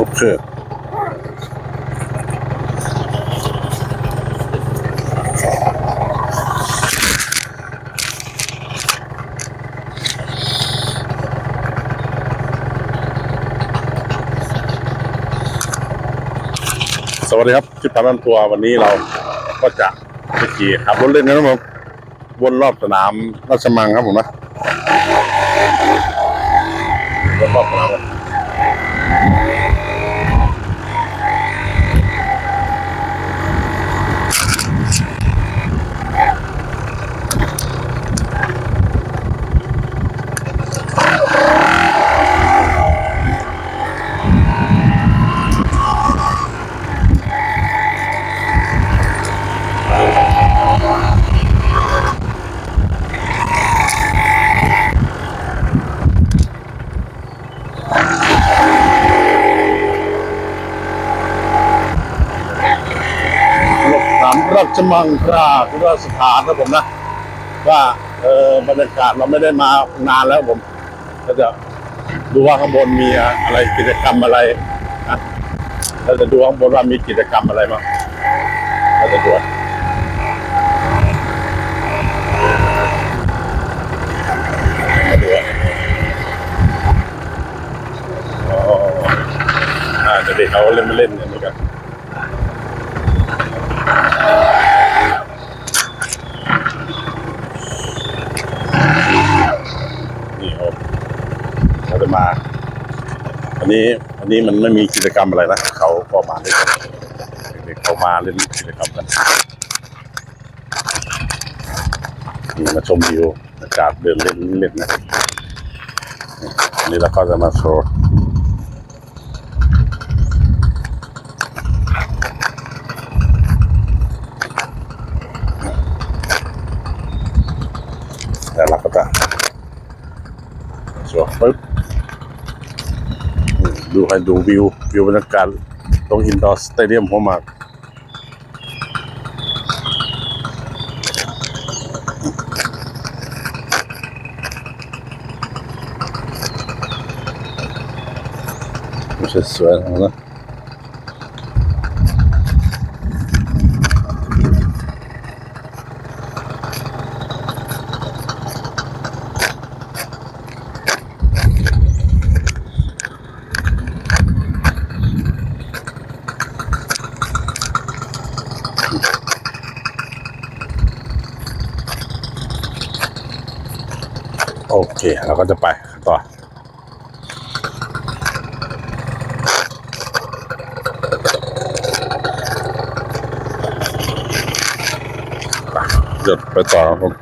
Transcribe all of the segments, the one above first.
โอเคสวัสดีครับคลิปพารันทัวร์วันนี้เราก็จะไปขี่ขับรถเล่นนะครับผมวนรอบสนามราชมังครับผมนะวนรอบสนาม ชมังคลาพุทธสถานครับผมนะ ว่าเออบรรยากาศเราไม่ได้มานานแล้วผม ก็จะดูว่าข้างบนมีอะไรกิจกรรมอะไรนะเราจะดูข้างบนว่ามีกิจกรรมอะไรบ้างเราจะดูมาดูอ๋ออ่าเด็กเขาเล่นมาเล่นครับเราจะมา อั นี้อันนี้มันไม่มีกิจกรรมอะไรนะเขาก็มาเล่นเด็กๆเขามาเล่นกิจกรรมกันนี่มาชมวิวอากาศเดินเล่นเล่นนะอันนี้เราก็จะมาโชว์แต่เราก็จะ สวยปึ๊บอืม ดูให้ดูวิว วิวบรรยากาศตรงอินดอร์สเตเดียมหัวหมากสวยๆนะ โอเค เราก็จะไปต่อไปเดี๋ยวไปต่อครับผม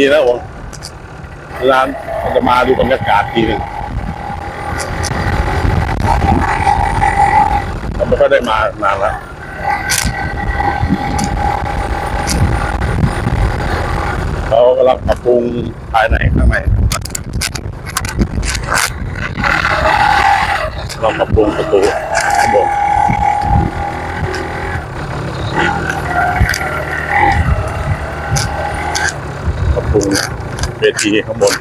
ทีแล้วผมร้านเราจะมาดูบรรยากาศทีหนึงเราไม่ค่อยได้มานานแล้วเขากำลังปรับปรุงภายในข้างในเราปรับปรุงประตูข้างบน ปรับปรุงเวทีข้างบน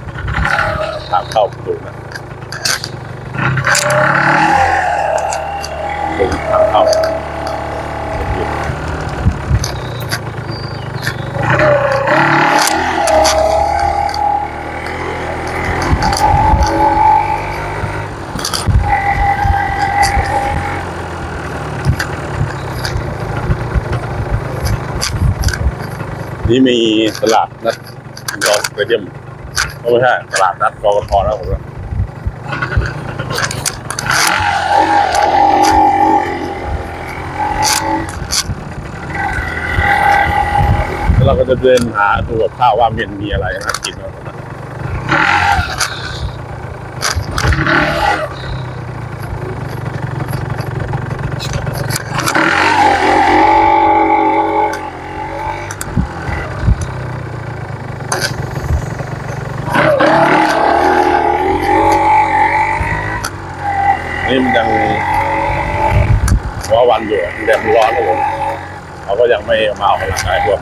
ทางเข้าประตูนะปรับปรุงทางเข้านี่มีตลาดนัด อสเตเดียมไม่ใช่ตลาดนัดกรกทแล้วผมว่าแล้วเราก็จะเดินหาดูกับข้าวว่ามันมีอะไรน่ากินนะ อนอยู่แดดมันร้อนครับผมเขาก็ยัง ไม่มาออกกำลังกายพวก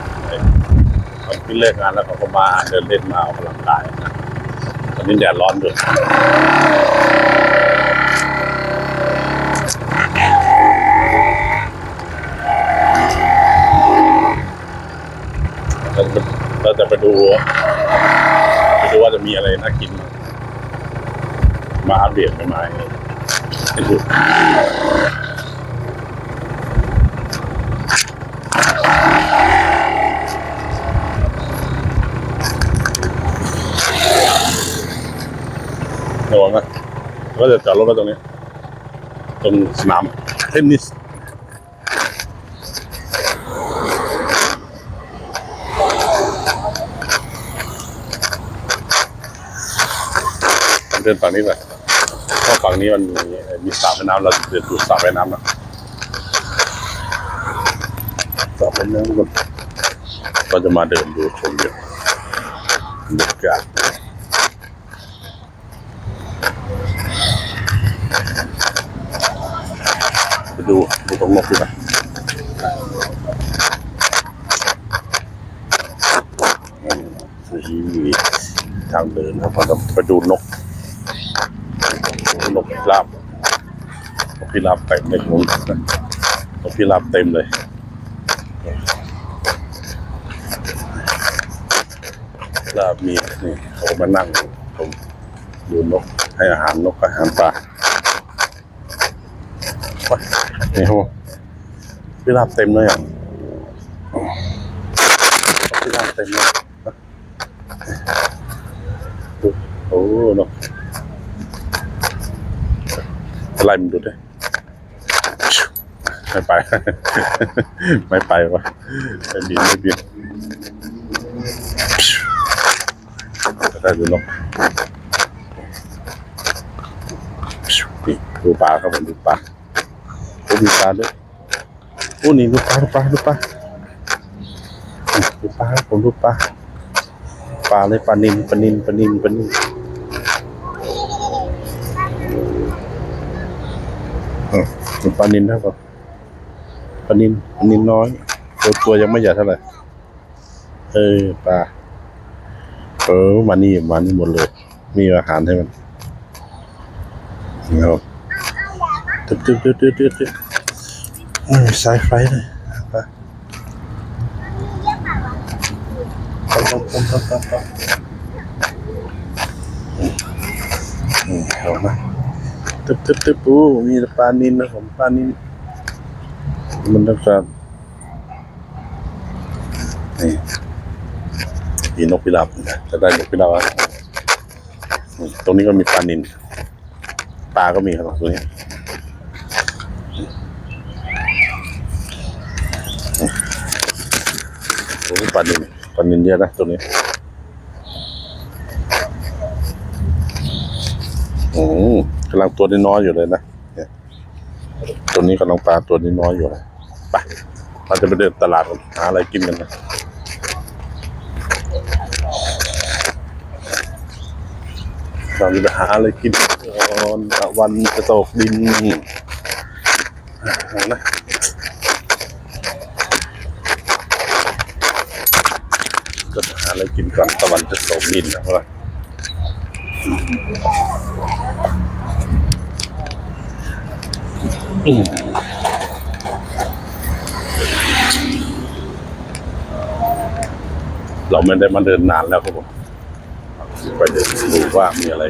ตอนที่เลิกงานแล้วเขาก็มาเดินเล่นมาออกกำลังกายนะตอนนี้แดดร้อนอยู่เราจะเราจะไปดูไปดูว่าจะมีอะไรน่ากินมั้งมาอัปเดตใหม่ๆให้ดู ระวังนะก็จะจอดรถไว้ตรงนี้ ตรงสนามเทนนิสเดินฝั่งนี้ไปเพราะฝั่งนี้มันมีมีสระว่ายน้ำเราเดินดูสระว่ายน้ำนะสระว่ายน้ำกันก็จะมาเดินดูชมอยู่บรรยากาศ ไปดูดูตรงนกดีไหม นี่ทางเดินครับไปดูนกนกพิราบนกพิราบเต็มเลยนกพิราบเต็มเลยพิราบมีนี่เขามานั่งตรงดูนกให้อาหารนกอาหารปลานี่ครับพี่ลาบเต็มเลยอะพี่ลาบเต็มเลยดูโอ้เนาะอะ ไรมันดูดิไม่ไป ไม่ไปวะไม่บินไม่บินได้ดูนกดูปลาครับผมดูปลาโอ้มีปลาด้วยโอ้นี่ดูปลาดูปลาดูปลาดูปลาผมดูปลาปลาเลยปลานินปลานินปลานินปลานินอืมดู ปลานินนะครับปลานินปลานินน้อย ตัวตัวยังไม่ใหญ่เท่าไหร่ เออปลา เออมานี่มานี่หมดเลย มีอาหารให้มันนะครับตึ๊ดตึ๊ดตึ๊ดตึ๊ดตึ๊ดตึ๊ดเออสายไฟเลยไปปั๊บปั๊บปั๊บปั๊บปั๊บปั๊บอืมเอามา ตึ๊บตึ๊บตึ๊บโอ้มีปลานินนะผมปลานินมันต้องการนี่มีนกพิราบนะจะได้นกพิราบอะตรงนี้ก็มีปลานินปลาก็มีครับตรงนี้ปลานินปลานินเยอะนะตัวนี้อืมกำลังตัวน้อยอยู่เลยนะตัวนี้กำลังปลาตัวน้อยอยู่เลยไปเราจะไปเดินตลาดหาอะไรกินกันนะเราจะไปหาอะไรกินก่อนตะวันจะตกดินเอานะก็หาอะไรกินก่อนตะวันจะตกดินนะเพรา อืมเราไม่ได้มาเดินนานแล้วครับผมไปเดินดูว่ามีอะไร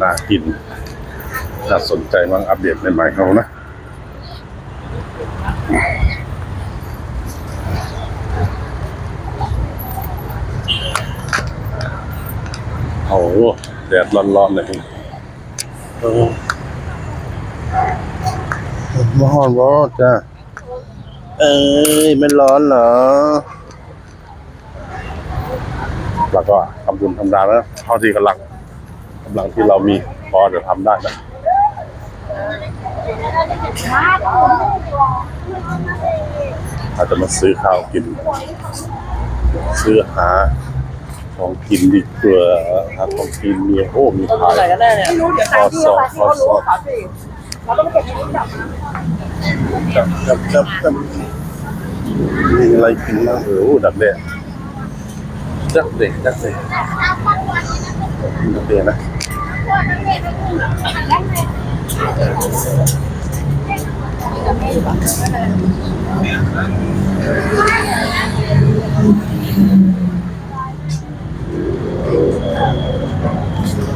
น่ากินน่าสนใจบ้างอัปเดตใหม่ๆเขานะโอ้โหแดดร้อนๆเลย เออมาหอนวอจ้าเอ้ยไม่ร้อนเหรอแล้วก็ทำบุญทำทานแล้วเท่าที่กำลังกำลังที่เรามีพอจะทำได้นะอาจจะมาซื้อข้าวกิน ซื้อหาของกินดีกว่าหาของกินเนี่ยโอ้มีขายไหนกันแน่เนี่ยไม่รู้เดี๋ยวตามที่ว่าที่เขารู้เขาสิ เราต้องเก็บให้รู้จักจับจับจับจับมีอะไรกินบ้างเออโอ้ดักเด็ดักเด็ดักเด็ดักเด็นะ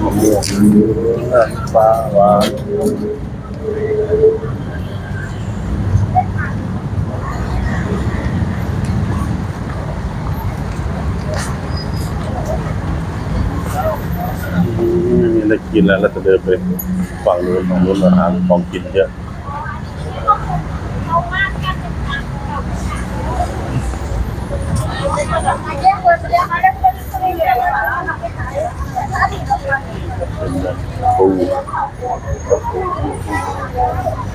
มะม่วงอะปลาหวาน ไม่มีอะไรกินแล้วเราจะเดินไปฝั่งนู้นฝั่งนู้นอาหารของกินเยอะเป็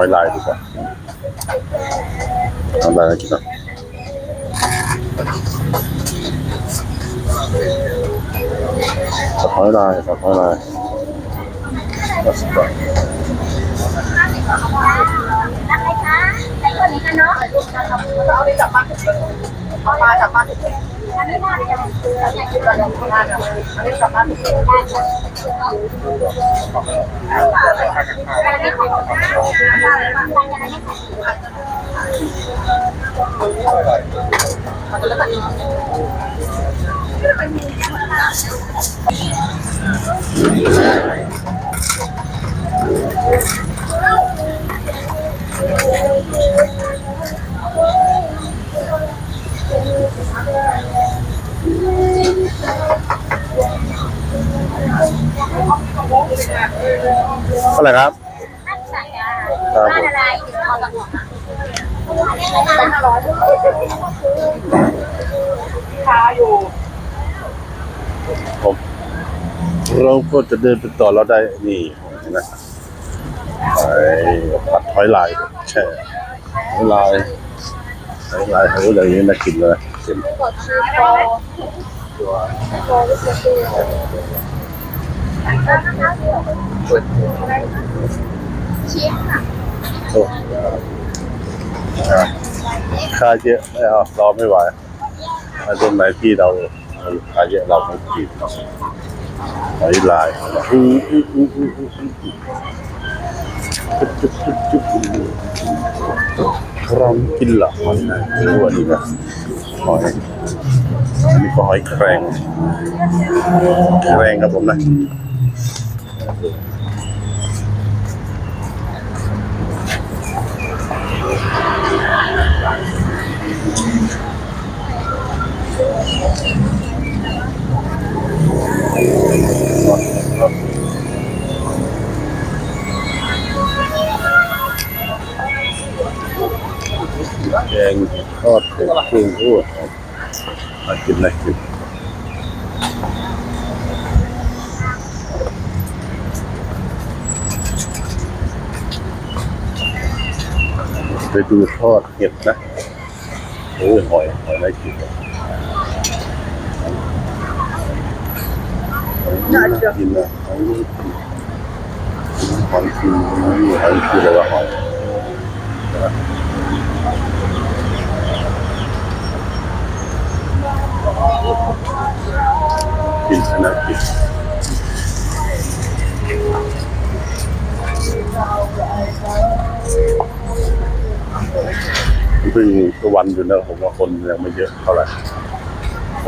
อยลายดีกว่าเอาลายกินก่อนสับหอยลายสับหอยลายสับสับเอาไปจับมาเอามาจับมาอันนี้น่าจะอันนี้คือระดับงานอันนี้จาเท่าไหร่ครับบ้าน อะไร เอาละบ้านห้าร้อยคาอยู่ผมเราก็จะเดินไปต่อเราได้นี่นไหมไอ้ผัดหอยลายแช่หอยลายหอยลายหอยอะไรอย่างนี้น่ากินเลยเค็มกดชื่อ โปรโปรรู้สึกดีชิมค่ะโอ้อะค่าเยอะไม่เอารอไม่ไหวถ้าตรงไหนที่เราค่าเยอะเราไม่กินหอยลายอู้อู้อู้อู้อู้อู้จุ๊บจุ๊บจุ๊บจุ๊บครามกินละหอยนะดูอันนี้นะหอยอันนี้ก็หอยแครงแครงครับผมนะ แกงทอดเป็ดกุ้งอ้วนมากินนะกิน ไปดูทอดเห็ดนะโอ้ยหอยหอยน่ากินเลยน่ากินนะหอยนี่หอยกินหอยหอยคืออะไรวะหอยกินนะกิน เพิ่งตะวันอยู่นะผมว่าคนยังไม่เยอะเท่าไหร่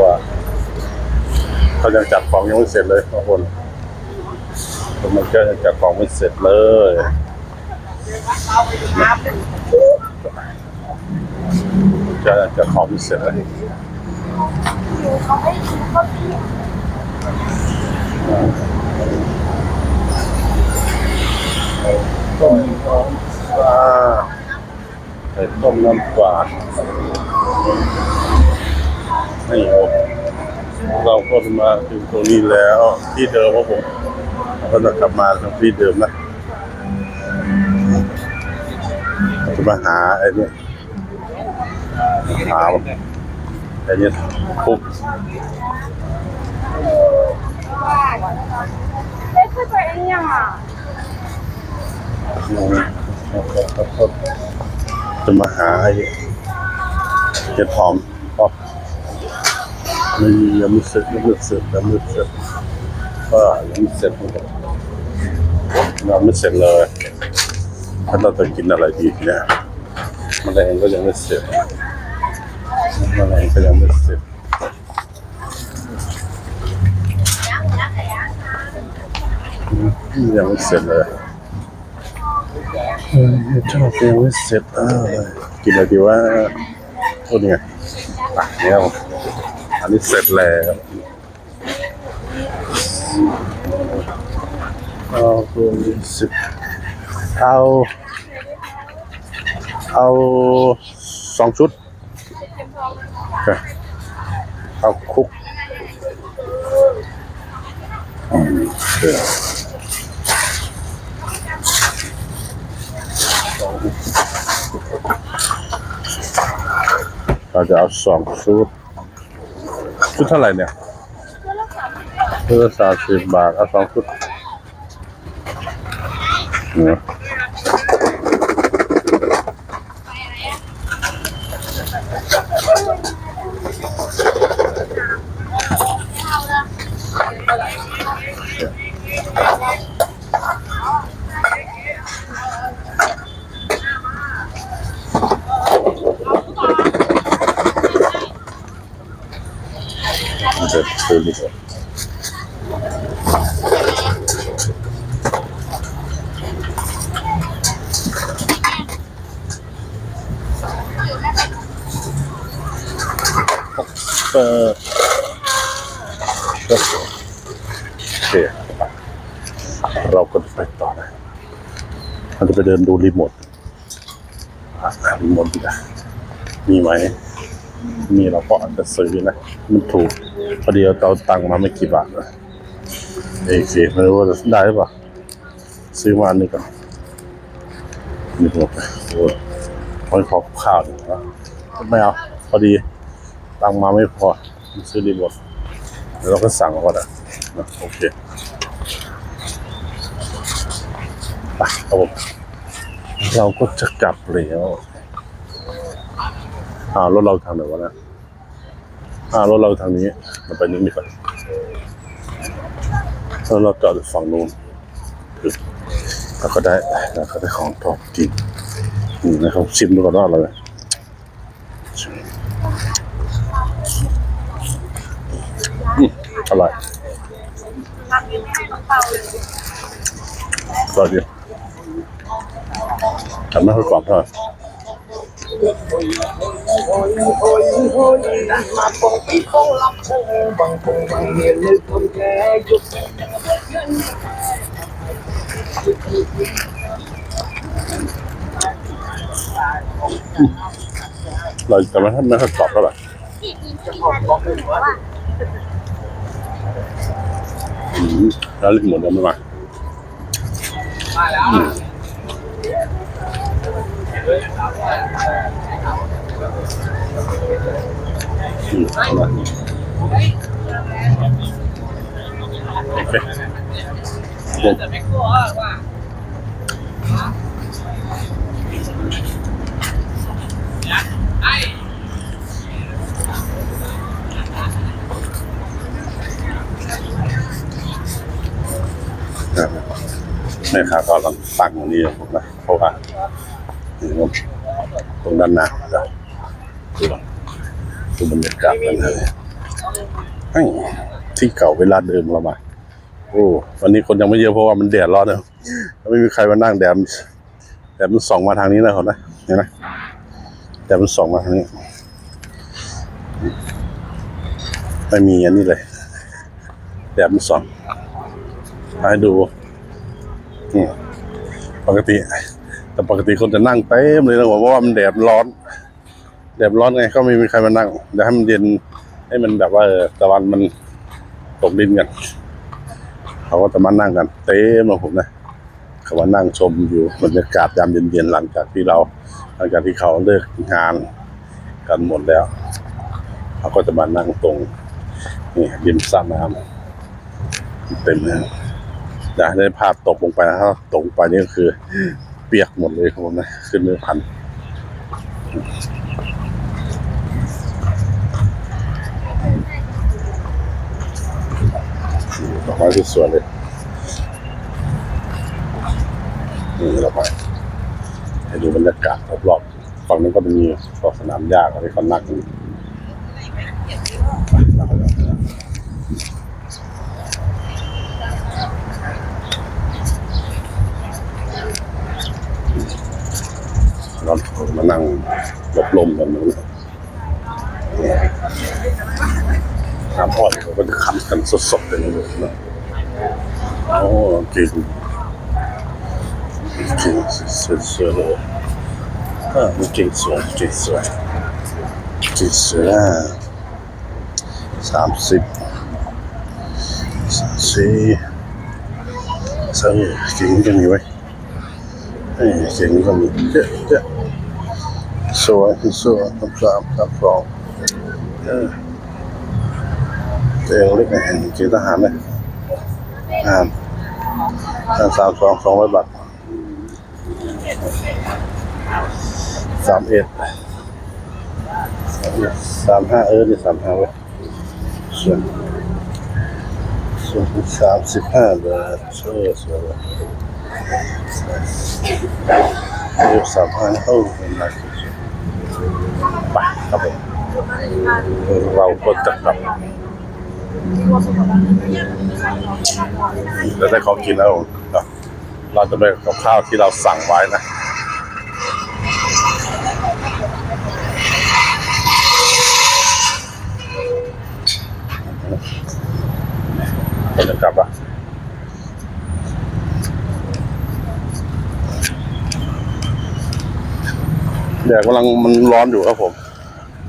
ว่าเขายังจัดของยังไม่เสร็จเลยบางคนมันก็ยังจัดของไม่เสร็จเลยจะจัดของไม่เสร็จเลยต้มน้ำปลา ไข่ต้มน้ำปลาเราก็มาถึงตรงนี้แล้ว ที่เดิมครับผมเราก็จะกลับมาทางที่เดิมนะเราจะมาหาไอ้เนี่ยหาไอ้เนี่ยปุ๊บเอ๊ะคือตัวเองยังอะ จะมาหาไอ้เห็ดหอมก็ไม่ยังไม่เสร็จยังไม่เสร็จยังไม่เสร็จก็ยังไม่เสร็จยังไม่เสร็จเลยถ้าเราจะกินอะไรดีเนี่ยมแมลงก็ยังไม่เสร็จมแมลงก็ยังไม่เสร็จยังไม่เสร็จเลย เออชอบยังไม่เสร็จอ้าวกินอะไรดีว่าโอ้นี่ไงอะเนี่ยอันนี้เสร็จแล้วเอาคุณสิบเอา เอาสองชุด เอาคุกอืม เราจะเอาสองชุด ชุดเท่าไหร่เนี่ยชุดละสามสิบบาท เอาสองชุดเนี่ยมันจะซื้อดีกว่าเออก็โอเคเราก็ไปต่อนะเราจะไปเดินดูรีโมทรีโมทดีกว่ามีไหมมีเราก็อาจจะซื้อนะ มันถูกพอดีเราตังค์มาไม่กี่บาทนะเอเคไม่รู้ว่าจะได้หรือเปล่าซื้อมาอันนี้ก่อนนี่หมดไปโอ้ยไม่พอข้าวหนึ่งนะไม่เอา พอดีตังค์มาไม่พอ ซื้อรีโมทแล้วเราก็สั่งก็ได้นะโอเค ไปครับผม เราก็จะกลับแล้วอ่ารถเราทางไหนวะนะอ่ารถเราทางนี้เราไปนี้ดีกว่าแล้วเราจอดฝั่งนู้นเราก็ได้เราก็ได้ของทอดกินนี่นะครับชิมดูก่อนว่าอะไรอืมอร่อยอร่อยดี แต่ไม่ค่อยกรอบเท่าไหร่มาปงปีปงลำโพงบางปงบางเหียนเลยคนแก่ยุคเราแต่ไม่ไม่ค่อยกรอบเท่าไหร่อืมแล้วลิ้นหมดยังไม่มามาแล้ว อืมอร่อยโอเคผม แม่ค้าก็ลังตังตรงนี้ผมนะเพราะว่า ตรงด้านหน้าครับดูหน่อยดูบรรยากาศกันเลยที่เก่าเวลาเดิมเรามาโอ้วันนี้คนยังไม่เยอะเพราะว่ามันแดดร้อนนะไม่มีใครมานั่งแดดแดดมันส่องมาทางนี้นะเขานะเห็นไหมแดดมันส่องมาทางนี้ไม่มีอันนี้เลยแดดมันส่องให้ดูปกติ แต่ปกติคนจะนั่งเต็มเลยนะผมว่ามันแดดร้อน แดดร้อนไงก็ไม่มีใครมานั่งเดี๋ยวให้มันเย็นให้มันแบบว่าตะวันมันตกดินกันเขาก็จะมานั่งกัน เต็มเลยผมนะเขามานั่งชมอยู่บรรยากาศยามเย็นๆหลังจากที่เรา หลังจากที่เขาเลิกงานกันหมดแล้วเขาก็จะมานั่งตรงนี่ริมสระน้ำเต็มเลยอยากให้ได้ภาพตกลงไปนะถ้าตกลงไปนี่ก็คือ ปียกหมดเลยครับผมนะขึ้นไม่พันดอกไม้สวยๆเลยนี่เราไปให้ดูบรรยากาศรอบๆฝั่งนั้นก็จะมีก็สนามหญ้าอะไรเขานั่งกันไปเราไปกันเรามานั่ง หลบลมกันนู้นน้ำอ้อเขาก็จะขันกันสดๆเลยนะโอ้เก่งเก่งสวยสวยๆเลยอ่ามันเก่งสวยเก่งสวยเก่งสวยอะสามสิบสามสี่สามเก่งก็มีไว้เอ้ยก่งก็มีเจ๊ะเจ๊ะ สวยสวยสามสามสามสองเออเจ๊เล็กไงเก่งทหารเลยอ่าสามสามสองสองร้อยบาทสามเอ็ดสามห้าเออนี่สามห้าเว้ยส่วนส่วนสามสิบห้าบาทเออสวยเลยเออสามห้าเออเป็นไร ไปครับผมเราก็จะกลับแล้วได้เขากินแล้วเราจะไปกับข้าวที่เราสั่งไว้นะจะกลับอะแดดกำลังมันร้อนอยู่ครับผม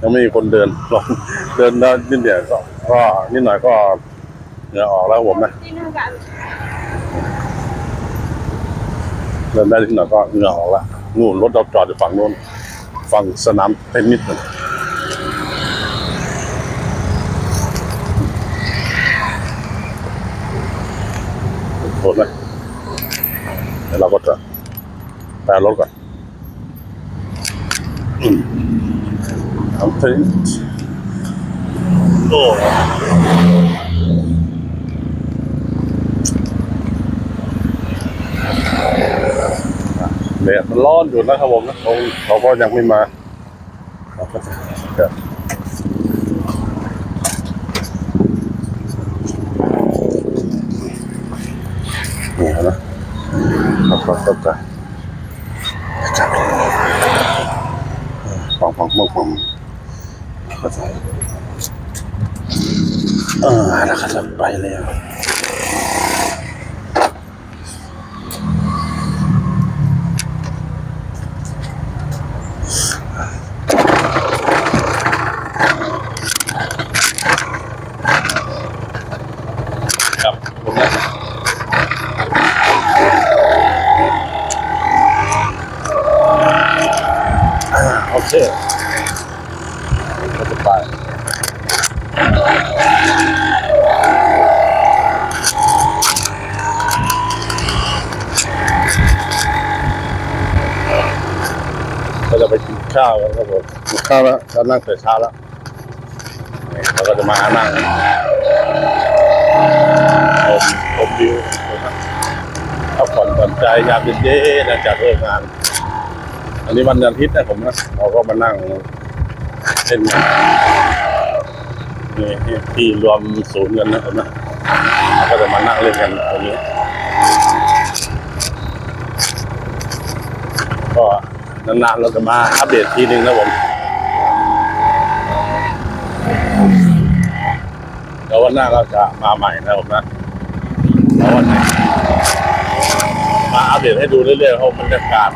ยังไม่มีคนเดินร้อนเดินได้นิดเดียวก็ก็นิดหน่อยก็เหงื่อออกแล้วผมนะเดินได้นิดหน่อยก็เหงื่อออกละนู่นรถเราจอดอยู่ฝั่งนู้นฝั่งสนามเทนนิสนั่นโทษนะเดี๋ยวเราก็จะแปลรถก่อนอืม ทำเทนนิสโอ้แดดมันร้อนอยู่นะครับผมนะเขาเขาก็ยังไม่มาเราก็จะจะนี่นะเขาก็จะจะจะปังปังปังปังก็จะเอ อแล้วก็จะไปแล้ว ข้าวกันครับผมกินข้าวแล้วก็นั่งแต่เช้าแล้วนี่เราก็จะมานั่งผมผมวิวพักผ่อนผ่อนใจยามเย็นๆหลังจากเลิกงาน อันนี้วันอาทิตย์นะผมนะเราก็มานั่งเล่นกันนี่ที่ที่รวมศูนย์กันนะผมนะเราก็จะมานั่งเล่นกันตรงนี้ ก็ นานๆเราจะมาอัปเดตทีนึงนะผมแล้ววันหน้าเราจะมาใหม่นะผมนะแล้ววันไหนมาอัปเดตให้ดูเรื่อยๆเขาะบรรยากาศ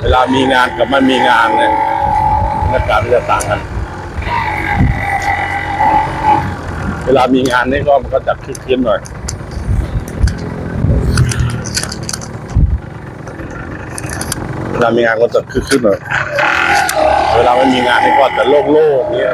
เวลามีงานกับไม่มีงานเนี่ยบรรยากาศมันจะต่างกัน เวลามีงานนี่ก็มันก็จัดคึกคืนหน่อย เวลามีงานก็จะคึกคืนหน่อยเวลาไม่มีงานนี่ก็จะโล่งๆเนี่ย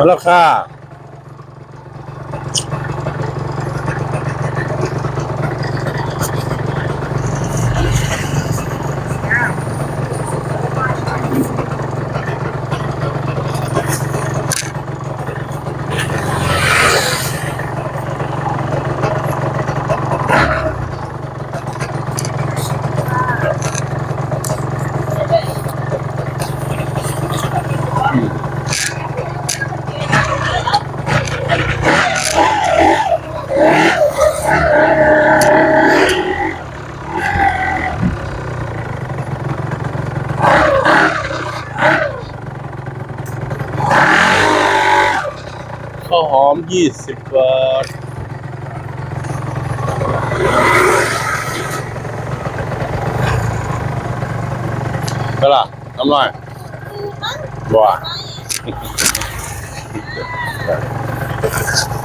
มาแล้วค่ะ หอมยี่สิบบาท ก็ล่ะทำไรบัวครับ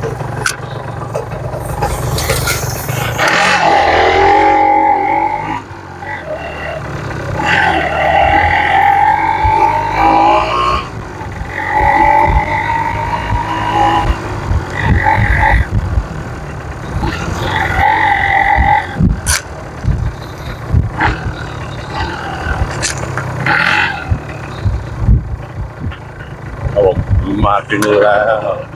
ผมมาถึงแล้ว